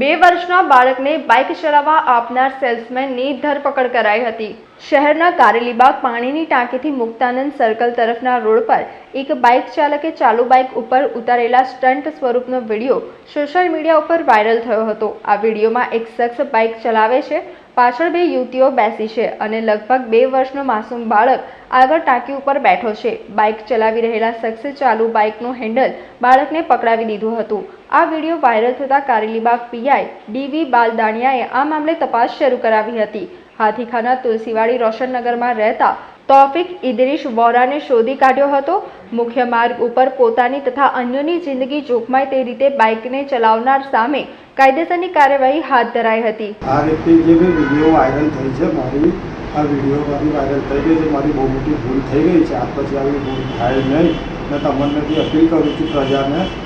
બે વર્ષના બાળકને બાઇક ચલાવવા આપનાર સેલ્સમેનની ધરપકડ કરાઈ હતી. શહેરના કારેલીબાગ પાણીની ટાંકીથી મુક્તાનંદ સર્કલ તરફના રોડ પર એક બાઇક ચાલકે ચાલુ બાઇક ઉપર ઉતારેલા સ્ટન્ટ સ્વરૂપનો વીડિયો સોશિયલ મીડિયા ઉપર વાયરલ થયો હતો. આ વિડીયોમાં એક શખ્સ બાઇક ચલાવે છે પાછળ બે યુવતીઓ બેસી છે અને લગભગ બે વર્ષનો માસૂમ બાળક આગળ ટાંકી ઉપર બેઠો છે. બાઇક ચલાવી રહેલા શખ્સે ચાલુ બાઇકનું હેન્ડલ બાળકને પકડાવી દીધું હતું. આ વીડિયો વાયરલ થતાં કારેલીબાગ પીઆઈ ડીવી બાલદાણિયાએ આ મામલે તપાસ શરૂ કરાવી હતી. હાથીખાના તુલસીવાડી રોશનનગરમાં રહેતા તોફિક ઇદરીશ વોરાને શોધી કાઢ્યો હતો. મુખ્ય માર્ગ ઉપર પોતાની તથા અન્યોની જિંદગી જોખમાય તે રીતે બાઇકને ચલાવનાર સામે કાયદેસરની કાર્યવાહી હાથ ધરાઈ હતી. આ રીતે જે બી વીડિયો વાયરલ થઈ છે, મારી આ વીડિયો મારી વાયરલ થઈ ગઈ છે, મારી બહુ મોટી ભૂલ થઈ ગઈ છે. આ પછી આવી ભૂલ થાય નહીં. મેં તમને અપીલ કરું છું પ્રજાને